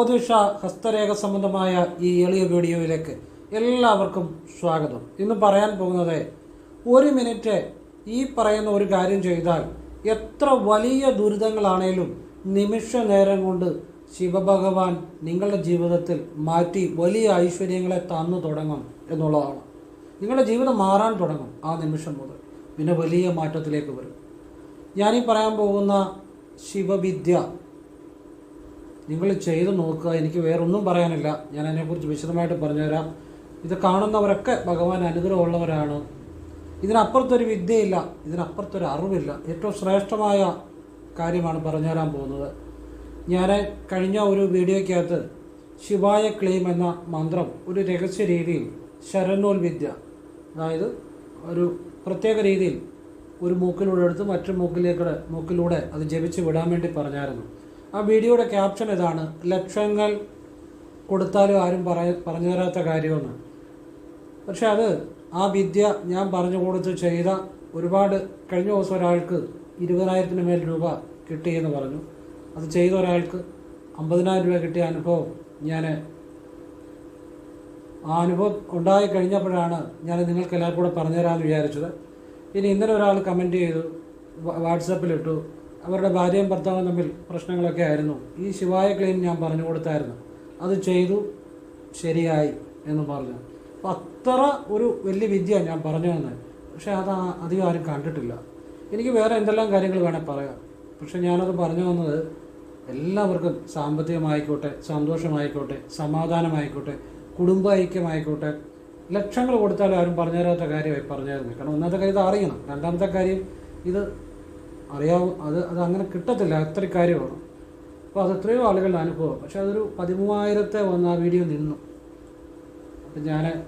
ജ്യോതിഷ ഹസ്തരേഖ സംബന്ധമായ ഈ എളിയ വീഡിയോയിലേക്ക് എല്ലാവർക്കും സ്വാഗതം. ഇന്ന് പറയാൻ പോകുന്നത് ഒരു മിനിറ്റ് ഈ പറയുന്ന ഒരു കാര്യം ചെയ്താൽ എത്ര വലിയ ദുരിതങ്ങളാണേലും നിമിഷ നേരം കൊണ്ട് ശിവഭഗവാൻ നിങ്ങളുടെ ജീവിതത്തിൽ മാറ്റി വലിയ ഐശ്വര്യങ്ങളെ തന്നു തുടങ്ങും എന്നുള്ളതാണ്. നിങ്ങളുടെ ജീവിതം മാറാൻ തുടങ്ങും ആ നിമിഷം മുതൽ. പിന്നെ വലിയ മാറ്റത്തിലേക്ക് വരും. ഞാനീ പറയാൻ പോകുന്ന ശിവവിദ്യ നിങ്ങൾ ചെയ്ത് നോക്കുക. എനിക്ക് വേറൊന്നും പറയാനില്ല. ഞാൻ അതിനെക്കുറിച്ച് വിശദമായിട്ട് പറഞ്ഞുതരാം. ഇത് കാണുന്നവരൊക്കെ ഭഗവാൻ അനുഗ്രഹമുള്ളവരാണ്. ഇതിനപ്പുറത്തൊരു വിദ്യയില്ല. ഇതിനപ്പുറത്തൊരു അറിവില്ല. ഏറ്റവും ശ്രേഷ്ഠമായ കാര്യമാണ് പറഞ്ഞുതരാൻ പോകുന്നത്. ഞാൻ കഴിഞ്ഞ ഒരു വീഡിയോയ്ക്കകത്ത് ശിവായ ക്ലെയിം എന്ന മന്ത്രം ഒരു രഹസ്യ രീതിയിൽ ശരണോൽ വിദ്യ അതായത് ഒരു പ്രത്യേക രീതിയിൽ ഒരു മൂക്കിലൂടെ എടുത്ത് മറ്റു മൂക്കിലേക്ക് മൂക്കിലൂടെ അത് ജപിച്ച് വിടാൻ വേണ്ടി പറഞ്ഞായിരുന്നു. ആ വീഡിയോയുടെ ക്യാപ്ഷൻ ഇതാണ്. ലക്ഷങ്ങൾ കൊടുത്താലും ആരും പറയ പറഞ്ഞു തരാത്ത കാര്യമെന്ന് പക്ഷെ അത് ആ വിദ്യ ഞാൻ പറഞ്ഞു കൊടുത്ത് ചെയ്ത ഒരുപാട് കഴിഞ്ഞ ദിവസം ഒരാൾക്ക് ഇരുപതിനായിരത്തിന് മേൽ രൂപ കിട്ടിയെന്ന് പറഞ്ഞു. അത് ചെയ്ത ഒരാൾക്ക് അമ്പതിനായിരം രൂപ കിട്ടിയ അനുഭവം ഞാൻ ആ അനുഭവം ഉണ്ടായി കഴിഞ്ഞപ്പോഴാണ് ഞാൻ നിങ്ങൾക്ക് എല്ലാവർക്കും കൂടെ പറഞ്ഞുതരാമെന്ന് വിചാരിച്ചത്. ഇനി ഇന്നലെ ഒരാൾ കമന്റ് ചെയ്തു വാട്സപ്പിലിട്ടു അവരുടെ ഭാര്യയും ഭർത്താവും തമ്മിൽ പ്രശ്നങ്ങളൊക്കെ ആയിരുന്നു. ഈ ശിവായ ക്ലീൻ ഞാൻ പറഞ്ഞു കൊടുത്തായിരുന്നു. അത് ചെയ്തു ശരിയായി എന്ന് പറഞ്ഞു. അപ്പം അത്ര ഒരു വലിയ വിദ്യ ഞാൻ പറഞ്ഞു തന്നെ പക്ഷേ അത് അധികം ആരും കണ്ടിട്ടില്ല. എനിക്ക് വേറെ എന്തെല്ലാം കാര്യങ്ങൾ വേണേൽ പറയാം. പക്ഷെ ഞാനത് പറഞ്ഞു വന്നത് എല്ലാവർക്കും സാമ്പത്തികമായിക്കോട്ടെ സന്തോഷമായിക്കോട്ടെ സമാധാനമായിക്കോട്ടെ കുടുംബ ഐക്യമായിക്കോട്ടെ ലക്ഷങ്ങൾ കൊടുത്താലും ആരും പറഞ്ഞു തരാത്ത കാര്യമായി പറഞ്ഞായിരുന്നു. കാരണം ഒന്നാമത്തെ കാര്യം ഇത് അറിയണം. രണ്ടാമത്തെ കാര്യം ഇത് അറിയാവും. അത് അത് അങ്ങനെ കിട്ടത്തില്ല. അത്ര കാര്യമാണ് അപ്പോൾ അത് എത്രയോ ആളുകളുടെ അനുഭവം. പക്ഷെ അതൊരു പതിമൂവായിരത്തെ വന്ന് ആ വീഡിയോ നിന്നു. അപ്പം ഞാൻ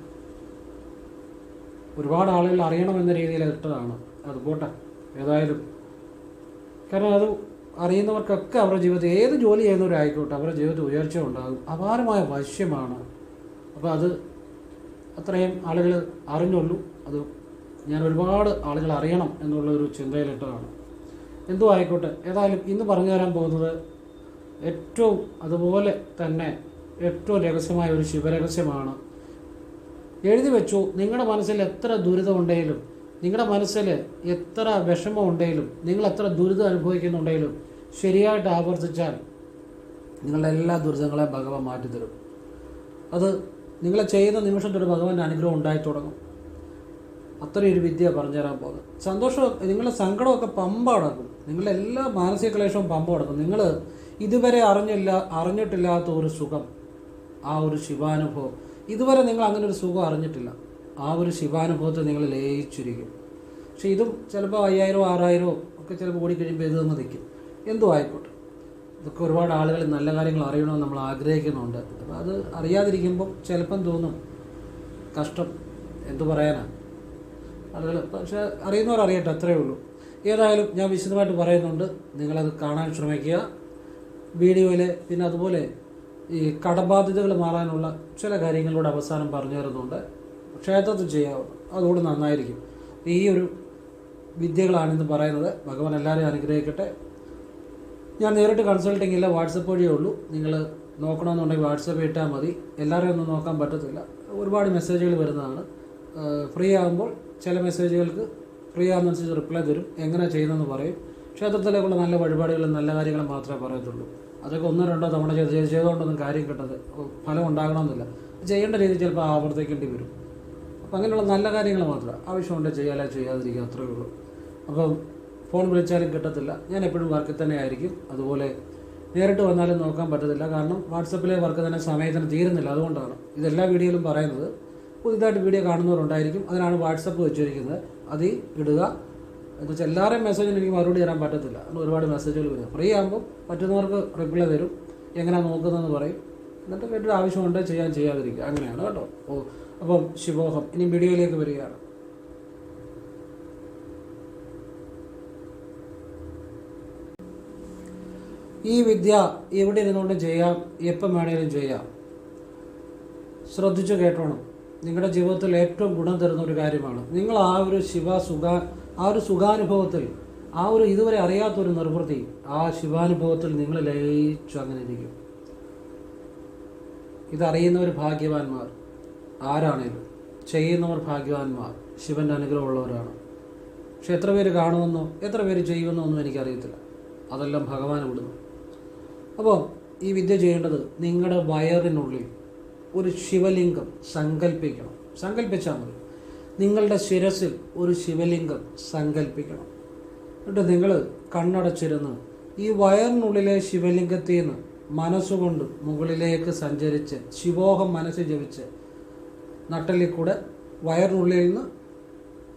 ഒരുപാട് ആളുകൾ അറിയണമെന്ന രീതിയിൽ ഇട്ടതാണ്. അത് പോട്ടെ. ഏതായാലും. കാരണം അത് അറിയുന്നവർക്കൊക്കെ അവരുടെ ജീവിതത്തിൽ ഏത് ജോലി ചെയ്യുന്നവരായിക്കോട്ടെ അവരുടെ ജീവിതത്തിൽ ഉയർച്ച ഉണ്ടാകും. അപാരമായ വശ്യമാണ്. അപ്പോൾ അത് അത്രയും ആളുകൾ അറിഞ്ഞുള്ളൂ. അത് ഞാൻ ഒരുപാട് ആളുകൾ അറിയണം എന്നുള്ള ഒരു ചിന്തയിലിട്ടതാണ്. എന്തോ ആയിക്കോട്ടെ. ഏതായാലും ഇന്ന് പറഞ്ഞു തരാൻ പോകുന്നത് ഏറ്റവും അതുപോലെ തന്നെ ഏറ്റവും രഹസ്യമായ ഒരു ശിവരഹസ്യമാണ്. എഴുതി വെച്ചു നിങ്ങളുടെ മനസ്സിൽ എത്ര ദുരിതം ഉണ്ടെങ്കിലും നിങ്ങളുടെ മനസ്സിൽ എത്ര വിഷമം ഉണ്ടെങ്കിലും നിങ്ങൾ എത്ര ദുരിതം അനുഭവിക്കുന്നുണ്ടെങ്കിലും ശരിയായിട്ട് ആവർത്തിച്ചാൽ നിങ്ങളുടെ എല്ലാ ദുരിതങ്ങളെയും ഭഗവാൻ മാറ്റിത്തരും. അത് നിങ്ങളെ ചെയ്യുന്ന നിമിഷം തൊട്ട് ഭഗവാന്റെ അനുഗ്രഹം ഉണ്ടായി തുടങ്ങും. അത്രയൊരു വിദ്യ പറഞ്ഞുതരാൻ പോകുന്നത്. സന്തോഷം നിങ്ങളുടെ സങ്കടമൊക്കെ പമ്പ അടക്കും നിങ്ങളുടെ എല്ലാ മാനസിക ക്ലേശവും പമ്പ കൊടുക്കും. നിങ്ങൾ ഇതുവരെ അറിഞ്ഞില്ല അറിഞ്ഞിട്ടില്ലാത്ത ഒരു സുഖം ആ ഒരു ശിവാനുഭവം. ഇതുവരെ നിങ്ങൾ അങ്ങനെ ഒരു സുഖം അറിഞ്ഞിട്ടില്ല. ആ ഒരു ശിവാനുഭവത്തെ നിങ്ങൾ ലയിച്ചിരിക്കും. പക്ഷെ ഇതും ചിലപ്പോൾ അയ്യായിരമോ ആറായിരമോ ഒക്കെ ചിലപ്പോൾ ഓടിക്കഴിയുമ്പോൾ ഇത് തന്നെ നിൽക്കും. എന്തോ ആയിക്കോട്ടെ. ഇതൊക്കെ ഒരുപാട് ആളുകൾ നല്ല കാര്യങ്ങൾ അറിയണമെന്ന് നമ്മൾ ആഗ്രഹിക്കുന്നുണ്ട്. അപ്പോൾ അത് അറിയാതിരിക്കുമ്പോൾ ചിലപ്പം തോന്നും കഷ്ടം എന്തു പറയാനാണ് ആളുകൾ പക്ഷേ അറിയുന്നവർ അറിയട്ടെ അത്രയേ ഉള്ളൂ. ഏതായാലും ഞാൻ വിശദമായിട്ട് പറയുന്നുണ്ട്. നിങ്ങളത് കാണാൻ ശ്രമിക്കുക. വീഡിയോയിൽ പിന്നെ അതുപോലെ ഈ കടബാധ്യതകൾ മാറാനുള്ള ചില കാര്യങ്ങളുടെ അവസാനം പറഞ്ഞു തരുന്നുണ്ട്. ക്ഷേത്രത്തിൽ ചെയ്യാവും അതുകൂടെ നന്നായിരിക്കും. ഈ ഒരു വിദ്യകളാണിന്ന് പറയുന്നത്. ഭഗവാൻ എല്ലാവരെയും അനുഗ്രഹിക്കട്ടെ. ഞാൻ നേരിട്ട് കൺസൾട്ടിങ് ഇല്ല വാട്സപ്പ് വഴിയേ ഉള്ളൂ. നിങ്ങൾ നോക്കണമെന്നുണ്ടെങ്കിൽ വാട്സപ്പ് ഇട്ടാൽ മതി. എല്ലാവരെയും ഒന്നും നോക്കാൻ പറ്റത്തില്ല. ഒരുപാട് മെസ്സേജുകൾ വരുന്നതാണ്. ഫ്രീ ആകുമ്പോൾ ചില മെസ്സേജുകൾക്ക് ഫ്രീ ആകുന്നതനുസരിച്ച് റിപ്ലൈ തരും. എങ്ങനെ ചെയ്യുന്നതെന്ന് പറയും. ക്ഷേത്രത്തിലേക്കുള്ള നല്ല വഴിപാടുകളും നല്ല കാര്യങ്ങളും മാത്രമേ പറയത്തുള്ളൂ. അതൊക്കെ ഒന്നോ രണ്ടോ തവണ ചെയ്ത് ചെയ്ത് ചെയ്തുകൊണ്ടൊന്നും കാര്യം കിട്ടത് ഫലം ഉണ്ടാകണമെന്നില്ല. ചെയ്യേണ്ട രീതി ചിലപ്പോൾ ആവർത്തിക്കേണ്ടി വരും. അപ്പം അങ്ങനെയുള്ള നല്ല കാര്യങ്ങൾ മാത്രം ആവശ്യമുണ്ട് ചെയ്യാലേ ചെയ്യാതിരിക്കുക അത്രയേ ഉള്ളൂ. അപ്പം ഫോൺ വിളിച്ചാലും കിട്ടത്തില്ല. ഞാൻ എപ്പോഴും വർക്കിൽ തന്നെ ആയിരിക്കും. അതുപോലെ നേരിട്ട് വന്നാലും നോക്കാൻ പറ്റത്തില്ല. കാരണം വാട്സപ്പിലെ വർക്ക് തന്നെ സമയത്തിന് തീരുന്നില്ല. അതുകൊണ്ടാണ്. ഇതെല്ലാ വീഡിയോയിലും പറയുന്നത്. പുതിയതായിട്ട് വീഡിയോ കാണുന്നവരുണ്ടായിരിക്കും. അതിനാണ് വാട്സപ്പ് വെച്ചിരിക്കുന്നത്. അതിൽ ഇടുക. എന്താ വെച്ചാൽ എല്ലാവരുടെയും മെസ്സേജിന് എനിക്ക് മറുപടി തരാൻ പറ്റത്തില്ല. ഒരുപാട് മെസ്സേജുകൾ വരും. ഫ്രീ ആകുമ്പോൾ പറ്റുന്നവർക്ക് റിപ്ലൈ തരും. എങ്ങനെയാണ് നോക്കുന്നതെന്ന് പറയും. എന്നിട്ട് വീട്ടിൽ ആവശ്യമുണ്ട് ചെയ്യാൻ ചെയ്യാതിരിക്കുക. അങ്ങനെയാണ് കേട്ടോ. ഓ അപ്പം ശിവോഹം ഇനി വീഡിയോയിലേക്ക് വരികയാണ്. ഈ വിദ്യ എവിടെ ഇരുന്നുകൊണ്ടും ചെയ്യാം? എപ്പം വേണേലും ചെയ്യാം. ശ്രദ്ധിച്ചു കേട്ടോണം. നിങ്ങളുടെ ജീവിതത്തിൽ ഏറ്റവും ഗുണം തരുന്ന ഒരു കാര്യമാണ്. നിങ്ങൾ ആ ഒരു ശിവ സുഖ ആ ഒരു സുഖാനുഭവത്തിൽ ആ ഒരു ഇതുവരെ അറിയാത്തൊരു നിർവൃത്തി ആ ശിവാനുഭവത്തിൽ നിങ്ങൾ ലയിച്ചു അങ്ങനെ ഇരിക്കും. ഇതറിയുന്നവർ ഭാഗ്യവാന്മാർ. ആരാണേലും ചെയ്യുന്നവർ ഭാഗ്യവാന്മാർ. ശിവന്റെ അനുഗ്രഹമുള്ളവരാണ്. പക്ഷെ എത്ര പേര് കാണുമെന്നോ എത്ര പേര് ചെയ്യുമെന്നോ ഒന്നും എനിക്കറിയത്തില്ല. അതെല്ലാം ഭഗവാൻ വിടുന്നു അപ്പോൾ ഈ വിദ്യ ചെയ്യേണ്ടത് നിങ്ങളുടെ വയറിനുള്ളിൽ ഒരു ശിവലിംഗം സങ്കല്പിക്കണം സങ്കല്പിച്ചാൽ മതി. നിങ്ങളുടെ ശിരസിൽ ഒരു ശിവലിംഗം സങ്കല്പിക്കണം എന്നിട്ട് നിങ്ങൾ കണ്ണടച്ചിരുന്ന് ഈ വയറിനുള്ളിലെ ശിവലിംഗത്തിൽ നിന്ന് മനസ്സുകൊണ്ട് മുകളിലേക്ക് സഞ്ചരിച്ച് ശിവോഹം മനസ്സ് ജപിച്ച് നട്ടലിൽ കൂടെ വയറിനുള്ളിൽ നിന്ന്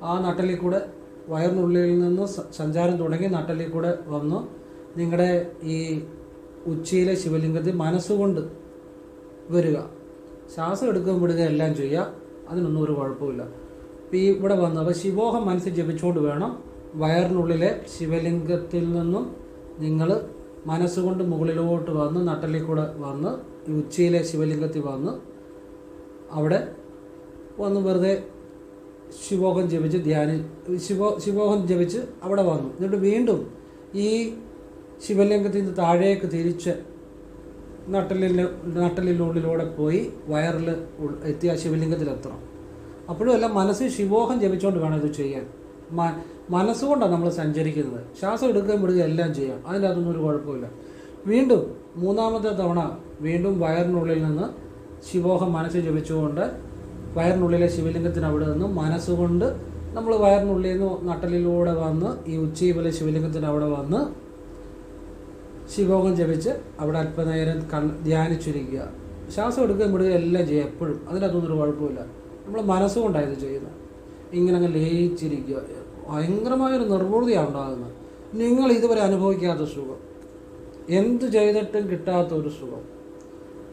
ആ നട്ടലിൽ കൂടെ വയറിനുള്ളിൽ നിന്ന് സഞ്ചാരം തുടങ്ങി നട്ടലിൽ കൂടെ വന്ന് നിങ്ങളുടെ ഈ ഉച്ചയിലെ ശിവലിംഗത്തിൽ മനസ്സുകൊണ്ട് വരിക. ശ്വാസം എടുക്കുകയും വിടുക എല്ലാം ചെയ്യുക അതിനൊന്നും ഒരു കുഴപ്പമില്ല ഈ ഇവിടെ വന്ന് അപ്പോൾ ശിവോഹം മനസ്സിൽ ജപിച്ചുകൊണ്ട് വേണം വയറിനുള്ളിലെ ശിവലിംഗത്തിൽ നിന്നും നിങ്ങൾ മനസ്സുകൊണ്ട് മുകളിലോട്ട് വന്ന് നട്ടലിൽ കൂടെ വന്ന് ഈ ഉച്ചയിലെ ശിവലിംഗത്തിൽ വന്ന് അവിടെ വന്ന് വെറുതെ ശിവോഹം ജപിച്ച് ധ്യാന ശിവോ ശിവോഹം ജപിച്ച് അവിടെ വന്നു. എന്നിട്ട് വീണ്ടും ഈ ശിവലിംഗത്തിൽ നിന്ന് താഴേക്ക് തിരിച്ച് നട്ടലിന് നട്ടലിനുള്ളിലൂടെ പോയി വയറിൽ എത്തിയ ശിവലിംഗത്തിലെത്തണം. അപ്പോഴും എല്ലാം മനസ്സിൽ ശിവോഹം ജപിച്ചുകൊണ്ട് വേണം ഇത് ചെയ്യാൻ. മനസ്സുകൊണ്ടാണ് നമ്മൾ സഞ്ചരിക്കുന്നത്. ശ്വാസം എടുക്കുകയും വിടുകയും എല്ലാം ചെയ്യാം. അതിന്റെ അതൊന്നും ഒരു കുഴപ്പമില്ല. വീണ്ടും മൂന്നാമത്തെ തവണ വീണ്ടും വയറിനുള്ളിൽ നിന്ന് ശിവോഹം മനസ്സിൽ ജപിച്ചുകൊണ്ട് വയറിനുള്ളിലെ ശിവലിംഗത്തിന് അവിടെ നിന്ന് മനസ്സുകൊണ്ട് നമ്മൾ വയറിനുള്ളിൽ നിന്ന് നട്ടലിലൂടെ വന്ന് ഈ ഉച്ചയിലെ ശിവലിംഗത്തിന് അവിടെ വന്ന് ശിവോഹം ജപിച്ച് അവിടെ അല്പനേരം കൺ ധ്യാനിച്ചിരിക്കുക. ശ്വാസം എടുക്കുകയും വിടുകയും എല്ലാം ചെയ്യുക എപ്പോഴും. അതിനകത്തൊന്നും ഒരു കുഴപ്പമില്ല നമ്മൾ മനസ്സുകൊണ്ടാണ് ചെയ്യുന്നത്. ഇങ്ങനെ അങ്ങ് ലയിച്ചിരിക്കുക. ഭയങ്കരമായൊരു നിർവൃതിയാണ് ഉണ്ടാകുന്നത്. നിങ്ങൾ ഇതുവരെ അനുഭവിക്കാത്ത സുഖം. എന്ത് ചെയ്തിട്ടും കിട്ടാത്ത ഒരു സുഖം.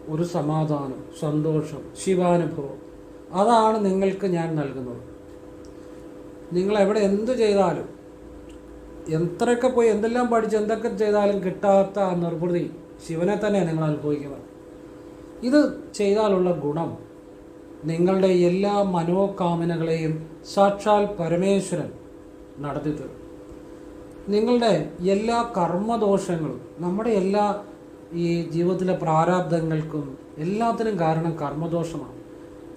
ഒരു സമാധാനം സന്തോഷം ശിവാനുഭവം. അതാണ് നിങ്ങൾക്ക് ഞാൻ നൽകുന്നത്. നിങ്ങൾ എവിടെ എന്ത് ചെയ്താലും എത്രയൊക്കെ പോയി എന്തെല്ലാം പഠിച്ച് എന്തൊക്കെ ചെയ്താലും കിട്ടാത്ത ആ നിർവൃതി ശിവനെ തന്നെ നിങ്ങൾ അനുഭവിക്കുന്നത്. ഇത് ചെയ്താലുള്ള ഗുണം നിങ്ങളുടെ എല്ലാ മനോകാമനകളെയും സാക്ഷാൽ പരമേശ്വരൻ നടത്തി തരും നിങ്ങളുടെ എല്ലാ കർമ്മദോഷങ്ങളും നമ്മുടെ എല്ലാ ഈ ജീവിതത്തിലെ പ്രാരാബ്ദങ്ങൾക്കും എല്ലാത്തിനും കാരണം കർമ്മദോഷമാണ്.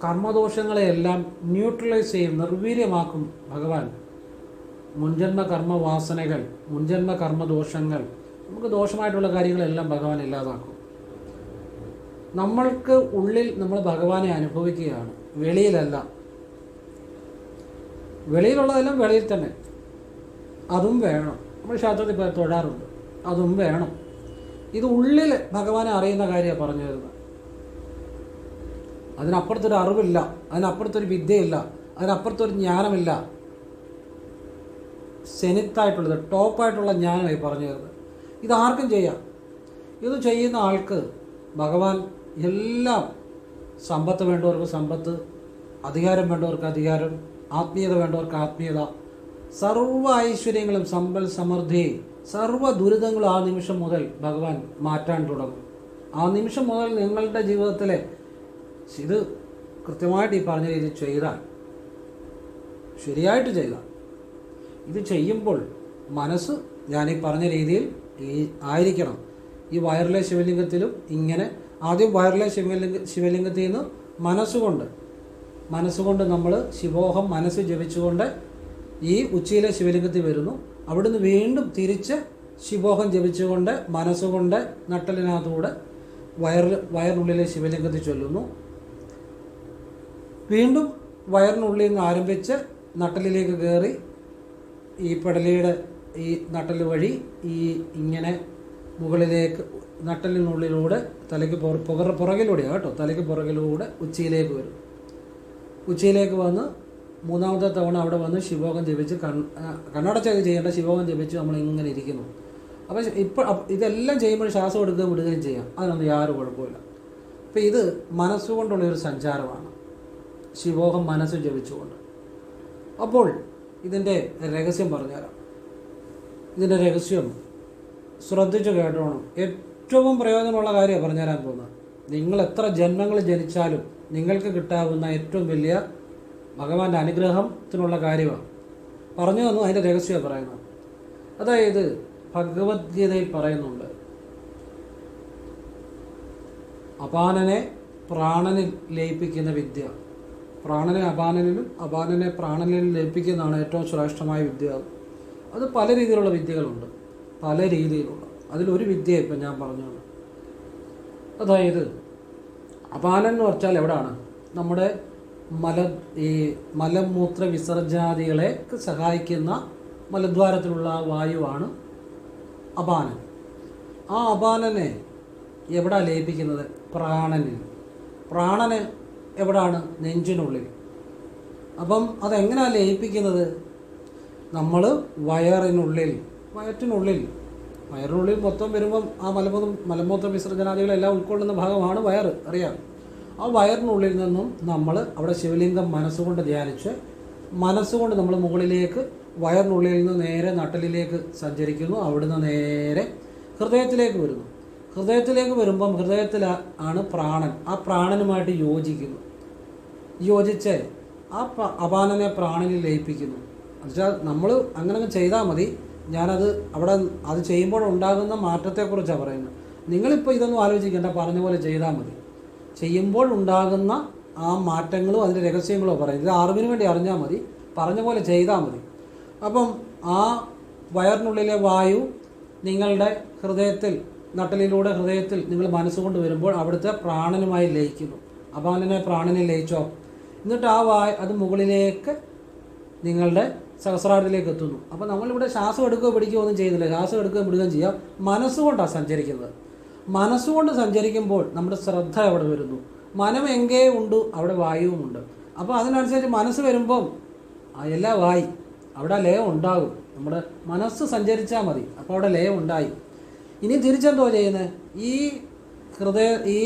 കർമ്മദോഷങ്ങളെയെല്ലാം ന്യൂട്രലൈസ് ചെയ്യും നിർവീര്യമാക്കും ഭഗവാൻ. മുൻജന്മ കർമ്മ വാസനകൾ മുൻജന്മ കർമ്മ ദോഷങ്ങൾ നമുക്ക് ദോഷമായിട്ടുള്ള കാര്യങ്ങളെല്ലാം ഭഗവാൻ ഇല്ലാതാക്കും. നമ്മൾക്ക് ഉള്ളിൽ നമ്മൾ ഭഗവാനെ അനുഭവിക്കുകയാണ്. വെളിയിലല്ല. വെളിയിലുള്ളതെല്ലാം വെളിയിൽ തന്നെ. അതും വേണം. നമ്മൾ ശാസ്ത്രത്തിൽ തൊഴാറുണ്ട്. അതും വേണം. ഇത് ഉള്ളിൽ ഭഗവാനെ അറിയുന്ന കാര്യമാണ് പറഞ്ഞു തരുന്നത് അതിനപ്പുറത്തൊരു അറിവില്ല. അതിനപ്പുറത്തൊരു വിദ്യയില്ല. അതിനപ്പുറത്തൊരു ജ്ഞാനമില്ല. സെനിത്തായിട്ടുള്ളത് ടോപ്പായിട്ടുള്ള ജ്ഞാനമായി പറഞ്ഞു തരുന്നത്. ഇതാർക്കും ചെയ്യാം. ഇത് ചെയ്യുന്ന ആൾക്ക് ഭഗവാൻ എല്ലാം സമ്പത്ത് വേണ്ടവർക്ക് സമ്പത്ത് അധികാരം വേണ്ടവർക്ക് അധികാരം ആത്മീയത വേണ്ടവർക്ക് ആത്മീയത സർവ ഐശ്വര്യങ്ങളും സമ്പൽ സമൃദ്ധി സർവ ദുരിതങ്ങളും ആ നിമിഷം മുതൽ ഭഗവാൻ മാറ്റാൻ തുടങ്ങും. ആ നിമിഷം മുതൽ നിങ്ങളുടെ ജീവിതത്തിലെ ഇത് കൃത്യമായിട്ട് ഈ പറഞ്ഞ രീതിയിൽ ചെയ്താൽ ശരിയായിട്ട് ചെയ്താൽ ഇത് ചെയ്യുമ്പോൾ മനസ്സ് ഞാൻ ഈ പറഞ്ഞ രീതിയിൽ ഈ ആയിരിക്കണം. ഈ വയറിലെ ശിവലിംഗത്തിലും ഇങ്ങനെ ആദ്യം വയറിലെ ശിവലിംഗ ശിവലിംഗത്തിൽ നിന്ന് മനസ്സുകൊണ്ട് മനസ്സുകൊണ്ട് നമ്മൾ ശിവോഹം മനസ്സ് ജപിച്ചുകൊണ്ട് ഈ ഉച്ചയിലെ ശിവലിംഗത്തിൽ വരുന്നു. അവിടുന്ന് വീണ്ടും തിരിച്ച് ശിവോഹം ജപിച്ചുകൊണ്ട് മനസ്സുകൊണ്ട് നട്ടലിനകത്തൂടെ വയറിൽ വയറിനുള്ളിലെ ശിവലിംഗത്തിൽ ചൊല്ലുന്നു. വീണ്ടും വയറിനുള്ളിൽ നിന്ന് ആരംഭിച്ച് നട്ടലിലേക്ക് കയറി ഈ പടലിയുടെ ഈ നട്ടൽ വഴി ഈ ഇങ്ങനെ മുകളിലേക്ക് നട്ടലിനുള്ളിലൂടെ തലയ്ക്ക് പുറ പുറ പുറകിലൂടെയാണ് കേട്ടോ തലയ്ക്ക് പുറകിലൂടെ ഉച്ചയിലേക്ക് വരും. ഉച്ചയിലേക്ക് വന്ന് മൂന്നാമത്തെ തവണ അവിടെ വന്ന് ശിവോകം ജപിച്ച് കൺ കണ്ണടച്ചൊക്കെ ചെയ്യേണ്ട ശിവോകം ജപിച്ച് നമ്മൾ ഇങ്ങനെ ഇരിക്കുന്നു. അപ്പോൾ ഇപ്പോൾ ഇതെല്ലാം ചെയ്യുമ്പോൾ ശ്വാസം എടുക്കുകയും വിടുകയും ചെയ്യാം. അതിനൊന്നും യാതൊരു കുഴപ്പമില്ല അപ്പോൾ ഇത് മനസ്സുകൊണ്ടുള്ള ഒരു സഞ്ചാരമാണ്. ശിവോകം മനസ്സ് ജപിച്ചുകൊണ്ട്. അപ്പോൾ ഇതിന്റെ രഹസ്യം പറഞ്ഞുതരാം. ഇതിന്റെ രഹസ്യം ശ്രദ്ധിച്ചു കേട്ടോണം. ഏറ്റവും പ്രയോജനമുള്ള കാര്യമാണ് പറഞ്ഞുതരാൻ പോകുന്നത് നിങ്ങൾ എത്ര ജന്മങ്ങൾ ജനിച്ചാലും നിങ്ങൾക്ക് കിട്ടാവുന്ന ഏറ്റവും വലിയ ഭഗവാന്റെ അനുഗ്രഹത്തിനുള്ള കാര്യമാണ്. പറഞ്ഞു തന്നു അതിന്റെ രഹസ്യമാണ് പറയുന്നത്. അതായത് ഭഗവത്ഗീതയിൽ പറയുന്നുണ്ട് അപാനനെ പ്രാണനിൽ ലയിപ്പിക്കുന്ന വിദ്യ. പ്രാണനെ അപാനനിലും അപാനനെ പ്രാണനിലും ലയിപ്പിക്കുന്നതാണ് ഏറ്റവും ശ്രേഷ്ഠമായ വിദ്യ. അത് പല രീതിയിലുള്ള വിദ്യകളുണ്ട്. പല രീതിയിലുള്ള. അതിലൊരു വിദ്യ ഇപ്പം ഞാൻ പറഞ്ഞാണ് അതായത് അപാനൻ എന്ന് വെച്ചാൽ എവിടെയാണ് നമ്മുടെ മല ഈ മലമൂത്ര വിസർജനാദികളെ സഹായിക്കുന്ന മലദ്വാരത്തിലുള്ള വായുവാണ് അപാനൻ. ആ അപാനനെ എവിടാ ലയിപ്പിക്കുന്നത്? പ്രാണനിൽ. പ്രാണന് എവിടാണ് നെഞ്ചിനുള്ളിൽ? അപ്പം അതെങ്ങനെയാണ് ലയിപ്പിക്കുന്നത്? നമ്മൾ വയറിനുള്ളിൽ വയറ്റിനുള്ളിൽ. വയറിനുള്ളിൽ മൊത്തം വരുമ്പം ആ മലമൂത്ര മലമൂത്ര വിസർജനാദികളെല്ലാം ഉൾക്കൊള്ളുന്ന ഭാഗമാണ് വയറ്. അറിയാം? ആ വയറിനുള്ളിൽ നിന്നും നമ്മൾ അവിടെ ശിവലിംഗം മനസ്സുകൊണ്ട് ധ്യാനിച്ച് മനസ്സുകൊണ്ട് നമ്മൾ മുകളിലേക്ക് വയറിനുള്ളിൽ നിന്ന് നേരെ നട്ടലിലേക്ക് സഞ്ചരിക്കുന്നു. അവിടുന്ന് നേരെ ഹൃദയത്തിലേക്ക് വരുന്നു. ഹൃദയത്തിലേക്ക് വരുമ്പം ഹൃദയത്തിൽ ആണ് പ്രാണൻ. ആ പ്രാണനുമായിട്ട് യോജിക്കുന്നു. യോജിച്ച് ആ അപാനനെ പ്രാണനിൽ ലയിപ്പിക്കുന്നു. എന്നുവെച്ചാൽ നമ്മൾ അങ്ങനെ അങ്ങ് ചെയ്താൽ മതി. ഞാനത് അവിടെ അത് ചെയ്യുമ്പോൾ ഉണ്ടാകുന്ന മാറ്റത്തെക്കുറിച്ചാണ് പറയുന്നത്. നിങ്ങളിപ്പോൾ ഇതൊന്നും ആലോചിക്കേണ്ട പറഞ്ഞ പോലെ ചെയ്താൽ മതി. ചെയ്യുമ്പോൾ ഉണ്ടാകുന്ന ആ മാറ്റങ്ങളും അതിന്റെ രഹസ്യങ്ങളോ പറയും. ഇത് അറിവിന് വേണ്ടി അറിഞ്ഞാൽ മതി. പറഞ്ഞ പോലെ ചെയ്താൽ മതി. അപ്പം ആ വയറിനുള്ളിലെ വായു നിങ്ങളുടെ ഹൃദയത്തിൽ നട്ടലിലൂടെ ഹൃദയത്തിൽ നിങ്ങൾ മനസ്സുകൊണ്ട് വരുമ്പോൾ അവിടുത്തെ പ്രാണനുമായി ലയിക്കുന്നു. അപാനനെ പ്രാണനെ ലയിച്ചോ? എന്നിട്ട് ആ വായ അത് മുകളിലേക്ക് നിങ്ങളുടെ സഹസ്രാരത്തിലേക്ക് എത്തുന്നു. അപ്പോൾ നമ്മളിവിടെ ശ്വാസം എടുക്കുകയോ പിടിക്കുകയോ ഒന്നും ചെയ്യുന്നില്ല. ശ്വാസം എടുക്കുകയും പിടിക്കുകയും ചെയ്യാം. മനസ്സുകൊണ്ടാണ് സഞ്ചരിക്കുന്നത്. മനസ്സുകൊണ്ട് സഞ്ചരിക്കുമ്പോൾ നമ്മുടെ ശ്രദ്ധ അവിടെ വരുന്നു. മനം എങ്കേ ഉണ്ട് അവിടെ വായുവുമുണ്ട് അപ്പോൾ അതിനനുസരിച്ച് മനസ്സ് വരുമ്പം എല്ലാം വായി അവിടെ ലയം ഉണ്ടാകും. നമ്മുടെ മനസ്സ് സഞ്ചരിച്ചാൽ മതി. അപ്പോൾ അവിടെ ലയം ഉണ്ടായി. ഇനി തിരിച്ചെന്തോ ചെയ്യുന്നത്? ഈ ഹൃദയ ഈ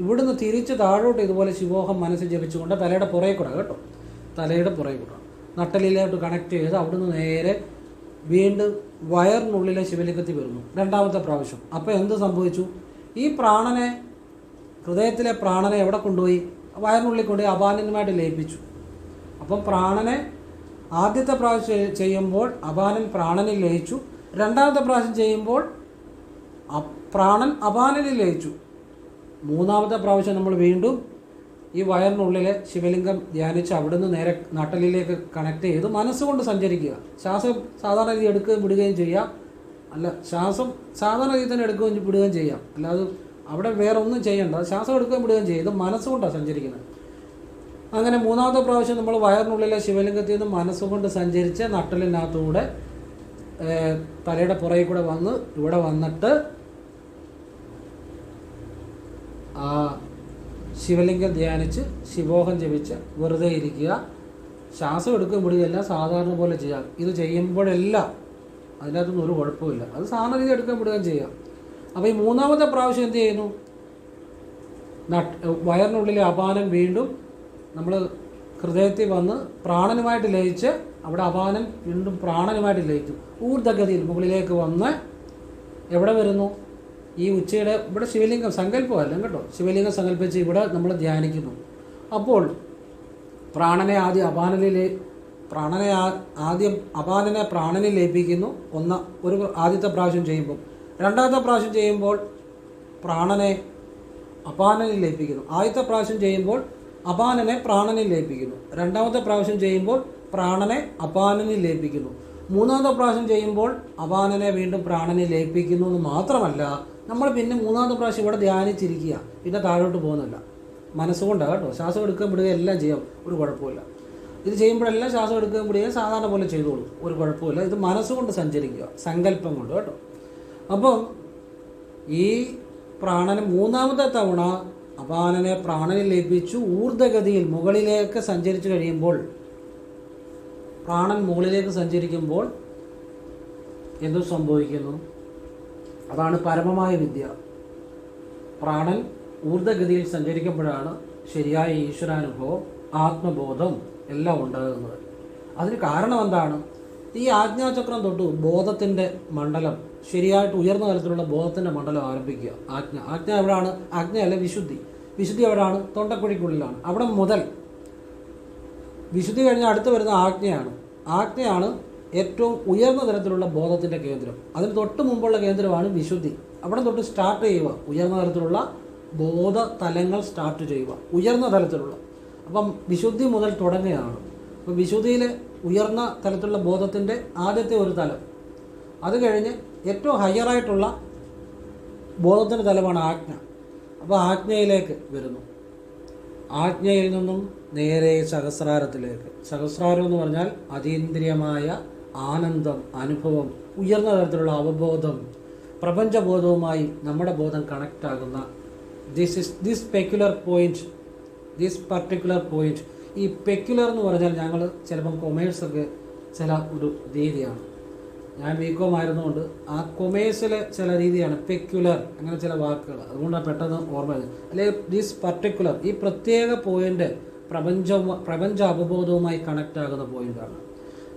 ഇവിടുന്ന് തിരിച്ച് താഴോട്ട് ഇതുപോലെ ശിവോഹം മനസ്സിൽ ജപിച്ചുകൊണ്ട് തലയുടെ പുറകെ കൂടെ കേട്ടോ? തലയുടെ പുറകെ കൂടെ. നട്ടലിലോട്ട് കണക്ട് ചെയ്ത് അവിടുന്ന് നേരെ വീണ്ടും വയറിനുള്ളിലെ ശിവലിംഗത്തിൽ വരുന്നു. രണ്ടാമത്തെ പ്രാവശ്യം. അപ്പോൾ എന്ത് സംഭവിച്ചു? ഈ പ്രാണനെ ഹൃദയത്തിലെ പ്രാണനെ എവിടെ കൊണ്ടുപോയി? വയറിനുള്ളിൽ കൊണ്ടുപോയി അപാനനുമായിട്ട് ലയിപ്പിച്ചു. അപ്പം പ്രാണനെ ആദ്യത്തെ പ്രാവശ്യം ചെയ്യുമ്പോൾ അപാനൻ പ്രാണനിൽ ലയിച്ചു. രണ്ടാമത്തെ പ്രാവശ്യം ചെയ്യുമ്പോൾ പ്രാണൻ അപാനനിൽ ലയിച്ചു. മൂന്നാമത്തെ പ്രാവശ്യം നമ്മൾ വീണ്ടും ഈ വയറിനുള്ളിലെ ശിവലിംഗം ധ്യാനിച്ച് അവിടുന്ന് നേരെ നട്ടലിലേക്ക് കണക്ട് ചെയ്ത് മനസ്സുകൊണ്ട് സഞ്ചരിക്കുക. ശ്വാസം സാധാരണ രീതി എടുക്കുകയും വിടുകയും ചെയ്യാം. അല്ല ശ്വാസം സാധാരണ രീതി തന്നെ എടുക്കുകയും വിടുകയും ചെയ്യാം. അല്ലാതെ അവിടെ വേറെ ഒന്നും ചെയ്യേണ്ട. ശ്വാസം എടുക്കുകയും വിടുകയും ചെയ്യും. ഇത് മനസ്സുകൊണ്ടാണ് സഞ്ചരിക്കുന്നത്. അങ്ങനെ മൂന്നാമത്തെ പ്രാവശ്യം നമ്മൾ വയറിനുള്ളിലെ ശിവലിംഗത്തിൽ നിന്ന് മനസ്സുകൊണ്ട് സഞ്ചരിച്ച് നട്ടലിനകത്തൂടെ തലയുടെ പുറകിൽ കൂടെ വന്ന് ഇവിടെ വന്നിട്ട് ആ ശിവലിംഗം ധ്യാനിച്ച് ശിവോഹം ജപിച്ച് വെറുതെ ഇരിക്കുക. ശ്വാസം എടുക്കുകയും വിടുകയെല്ലാം സാധാരണ പോലെ ചെയ്യാം. ഇത് ചെയ്യുമ്പോഴെല്ലാം അതിനകത്തൊന്നും ഒരു കുഴപ്പമില്ല അത് സാധാരണ രീതി എടുക്കുകയും വിടുകയും ചെയ്യാം. അപ്പോൾ ഈ മൂന്നാമത്തെ പ്രാവശ്യം എന്ത് ചെയ്യുന്നു? നട്ട് വയറിനുള്ളിലെ അപാനം വീണ്ടും നമ്മൾ ഹൃദയത്തിൽ വന്ന് പ്രാണനുമായിട്ട് ലയിച്ച് അവിടെ അപാനം വീണ്ടും പ്രാണനുമായിട്ട് ലയിക്കും. ഊർദ്ധഗതിയിൽ മുകളിലേക്ക് വന്ന് എവിടെ വരുന്നു? ഈ ഉച്ചയുടെ ഇവിടെ ശിവലിംഗം സങ്കല്പമല്ല കേട്ടോ. ശിവലിംഗം സങ്കല്പിച്ച് ഇവിടെ നമ്മൾ ധ്യാനിക്കുന്നു. അപ്പോൾ പ്രാണനെ ആദ്യം അപാനനിൽ പ്രാണനെ ആദ്യം അപാനനെ പ്രാണനിൽ ലയിപ്പിക്കുന്നു. ഒന്ന് ഒരു ആദ്യത്തെ പ്രാവശ്യം ചെയ്യുമ്പോൾ. രണ്ടാമത്തെ പ്രാവശ്യം ചെയ്യുമ്പോൾ പ്രാണനെ അപാനനിൽ ലയിപ്പിക്കുന്നു. ആദ്യത്തെ പ്രാവശ്യം ചെയ്യുമ്പോൾ അപാനനെ പ്രാണനിൽ ലയിപ്പിക്കുന്നു. രണ്ടാമത്തെ പ്രാവശ്യം ചെയ്യുമ്പോൾ പ്രാണനെ അപാനനിൽ ലയിപ്പിക്കുന്നു. മൂന്നാമത്തെ പ്രാവശ്യം ചെയ്യുമ്പോൾ അപാനനെ വീണ്ടും പ്രാണനിൽ ലയിപ്പിക്കുന്നു എന്ന് മാത്രമല്ല നമ്മൾ പിന്നെ മൂന്നാമത്തെ പ്രാവശ്യം ഇവിടെ ധ്യാനിച്ചിരിക്കുക. പിന്നെ താഴോട്ട് പോകുന്നില്ല. മനസ്സുകൊണ്ടാണ് കേട്ടോ. ശ്വാസം എടുക്കാൻ പിടുക എല്ലാം ചെയ്യാം. ഒരു കുഴപ്പമില്ല ഇത് ചെയ്യുമ്പോഴെല്ലാം ശ്വാസം എടുക്കുകയും വിടുകയും സാധാരണ പോലെ ചെയ്തോളൂ. ഒരു കുഴപ്പമില്ല ഇത് മനസ്സുകൊണ്ട് സഞ്ചരിക്കുക. സങ്കല്പം കൊണ്ട് കേട്ടോ. അപ്പം ഈ പ്രാണന് മൂന്നാമത്തെ തവണ അപാനനെ പ്രാണനിൽ ലയിപ്പിച്ചു ഊർദ്ധഗതിയിൽ മുകളിലേക്ക് സഞ്ചരിച്ചു കഴിയുമ്പോൾ പ്രാണൻ മുകളിലേക്ക് സഞ്ചരിക്കുമ്പോൾ എന്തു സംഭവിക്കുന്നു? അതാണ് പരമമായ വിദ്യ. പ്രാണൻ ഊർജഗതിയിൽ സഞ്ചരിക്കുമ്പോഴാണ് ശരിയായ ഈശ്വരാനുഭവം ആത്മബോധം എല്ലാം ഉണ്ടാകുന്നത്. അതിന് കാരണം എന്താണ്? ഈ ആജ്ഞാചക്രം തൊട്ട് ബോധത്തിന്റെ മണ്ഡലം ശരിയായിട്ട് ഉയർന്ന തലത്തിലുള്ള ബോധത്തിന്റെ മണ്ഡലം ആരംഭിക്കുക. ആജ്ഞ. ആജ്ഞ എവിടെയാണ് ആജ്ഞയല്ല വിശുദ്ധി. വിശുദ്ധി എവിടെയാണ് തൊണ്ടക്കുഴിക്കുള്ളിലാണ്. അവിടെ മുതൽ. വിശുദ്ധി കഴിഞ്ഞാൽ അടുത്ത് വരുന്ന ആജ്ഞയാണ്. ആജ്ഞയാണ് ഏറ്റവും ഉയർന്ന തരത്തിലുള്ള ബോധത്തിന്റെ കേന്ദ്രം. അതിന് തൊട്ട് മുമ്പുള്ള കേന്ദ്രമാണ് വിശുദ്ധി. അവിടെ തൊട്ട് സ്റ്റാർട്ട് ചെയ്യുക. ഉയർന്ന തരത്തിലുള്ള ബോധ തലങ്ങൾ സ്റ്റാർട്ട് ചെയ്യുക. ഉയർന്ന തലത്തിലുള്ള അപ്പം വിശുദ്ധി മുതൽ തുടങ്ങുകയാണ്. അപ്പം വിശുദ്ധിയിലെ ഉയർന്ന തലത്തിലുള്ള ബോധത്തിന്റെ ആദ്യത്തെ ഒരു തലം. അത് കഴിഞ്ഞ് ഏറ്റവും ഹയറായിട്ടുള്ള ബോധത്തിന്റെ തലമാണ് ആജ്ഞ. അപ്പോൾ ആജ്ഞയിലേക്ക് വരുന്നു. ആജ്ഞയിൽ നിന്നും നേരെ സഹസ്രാരത്തിലേക്ക്. സഹസ്രാരം എന്ന് പറഞ്ഞാൽ അതീന്ദ്രിയമായ ആനന്ദം അനുഭവം ഉയർന്ന തരത്തിലുള്ള അവബോധം പ്രപഞ്ചബോധവുമായി നമ്മുടെ ബോധം കണക്റ്റ് ആകുന്ന this is this peculiar point this particular point ഈ പെക്യുലർ എന്ന് പറഞ്ഞാൽ ഞങ്ങൾ ചിലപ്പം കൊമേഴ്സൊക്കെ ചില ഒരു രീതിയാണ്. ഞാൻ ബി ആയിരുന്നുകൊണ്ട് ആ കൊമേഴ്സിലെ ചില രീതിയാണ് പെക്യുലർ അങ്ങനെ ചില വാക്കുകൾ. അതുകൊണ്ടാണ് പെട്ടെന്ന് ഓർമ്മ അല്ലെങ്കിൽ ദിസ് പർട്ടിക്കുലർ ഈ പ്രത്യേക പോയിന്റ് പ്രപഞ്ച പ്രപഞ്ച അവബോധവുമായി കണക്റ്റ് ആകുന്ന പോയിന്റാണ്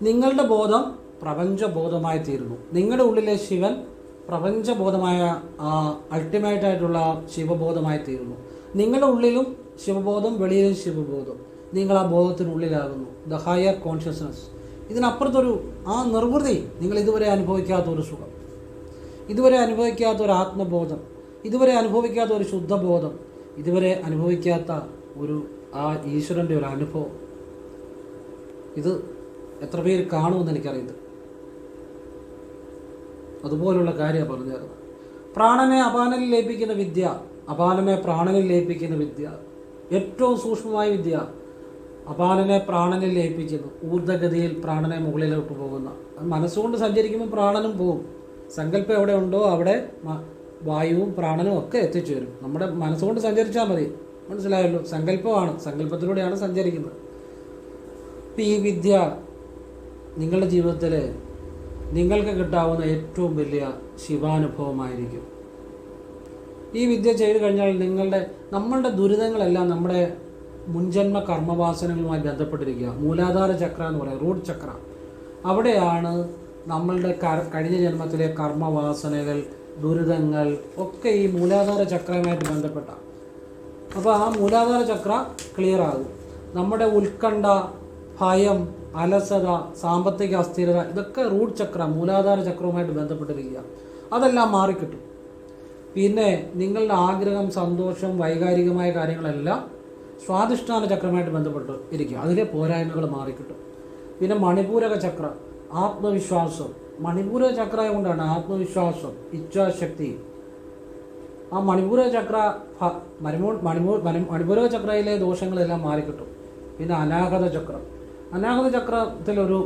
നിങ്ങളുടെ ബോധം പ്രപഞ്ചബോധമായി തീരുന്നു. നിങ്ങളുടെ ഉള്ളിലെ ശിവൻ പ്രപഞ്ചബോധമായ അൾട്ടിമേറ്റ് ആയിട്ടുള്ള ശിവബോധമായി തീരുന്നു. നിങ്ങളുടെ ഉള്ളിലും ശിവബോധം വെളിയിലും ശിവബോധം. നിങ്ങൾ ആ ബോധത്തിനുള്ളിലാകുന്നു. ദ ഹയർ കോൺഷ്യസ്നസ് ഇതിനപ്പുറത്തൊരു ആ നിർവൃതി നിങ്ങൾ ഇതുവരെ അനുഭവിക്കാത്ത ഒരു സുഖം. ഇതുവരെ അനുഭവിക്കാത്ത ഒരു ആത്മബോധം. ഇതുവരെ അനുഭവിക്കാത്ത ഒരു ശുദ്ധബോധം. ഇതുവരെ അനുഭവിക്കാത്ത ഒരു ആ ഈശ്വരന്റെ ഒരു അനുഭവം. ഇത് എത്ര പേര് കാണുമെന്ന് എനിക്കറിയില്ല അതുപോലുള്ള കാര്യമാണ് പറഞ്ഞത് പ്രാണനെ അപാനനിൽ ലയിപ്പിക്കുന്ന വിദ്യ അപാനനെ പ്രാണനിൽ ലയിപ്പിക്കുന്ന വിദ്യ ഏറ്റവും സൂക്ഷ്മമായ വിദ്യ അപാനനെ പ്രാണനിൽ ലയിപ്പിക്കുന്നു. ഊർദ്ധഗതിയിൽ പ്രാണനെ മുകളിലോട്ട് പോകുന്ന. മനസ്സുകൊണ്ട് സഞ്ചരിക്കുമ്പോൾ പ്രാണനും പോകും. സങ്കല്പം എവിടെ ഉണ്ടോ അവിടെ വായുവും പ്രാണനും ഒക്കെ എത്തിച്ചേരും നമ്മുടെ മനസ്സുകൊണ്ട് സഞ്ചരിച്ചാൽ മതി. മനസ്സിലായല്ലോ? സങ്കല്പമാണ്. സങ്കല്പത്തിലൂടെയാണ് സഞ്ചരിക്കുന്നത്. ഈ വിദ്യ നിങ്ങളുടെ ജീവിതത്തിൽ നിങ്ങൾക്ക് കിട്ടാവുന്ന ഏറ്റവും വലിയ ശിവാനുഭവമായിരിക്കും. ഈ വിദ്യ ചെയ്തു കഴിഞ്ഞാൽ നിങ്ങളുടെ നമ്മളുടെ ദുരിതങ്ങളെല്ലാം നമ്മുടെ മുൻജന്മ കർമ്മവാസനകളുമായി ബന്ധപ്പെട്ടിരിക്കുക. മൂലാധാര ചക്ര എന്ന് പറയുന്നത് റൂട്ട് ചക്ര. അവിടെയാണ് നമ്മളുടെ കഴിഞ്ഞ ജന്മത്തിലെ കർമ്മവാസനകൾ ദുരിതങ്ങൾ ഒക്കെ ഈ മൂലാധാര ചക്രവുമായിട്ട് ബന്ധപ്പെട്ട. അപ്പോൾ ആ മൂലാധാര ചക്ര ക്ലിയർ ആകും. നമ്മുടെ ഉത്കണ്ഠ ഭയം അലസത സാമ്പത്തിക അസ്ഥിരത ഇതൊക്കെ റൂട്ട് ചക്ര മൂലാധാര ചക്രവുമായിട്ട് ബന്ധപ്പെട്ടിരിക്കുക. അതെല്ലാം മാറിക്കിട്ടും. പിന്നെ നിങ്ങളുടെ ആഗ്രഹം സന്തോഷം വൈകാരികമായ കാര്യങ്ങളെല്ലാം സ്വാധിഷ്ഠാന ചക്രമായിട്ട് ബന്ധപ്പെട്ട് ഇരിക്കുക. അതിലെ പോരായ്മകൾ മാറിക്കിട്ടും. പിന്നെ മണിപൂരക ചക്രം ആത്മവിശ്വാസം. മണിപൂരക ചക്ര കൊണ്ടാണ് ആത്മവിശ്വാസം ഇച്ഛാശക്തി. ആ മണിപൂരക ചക്ര മണിമൂ മണിമൂ മണിപൂരക ചക്രയിലെ ദോഷങ്ങളെല്ലാം മാറിക്കിട്ടും. പിന്നെ അനാഗത ചക്രം. അനാഗത ചക്രത്തിലൊരു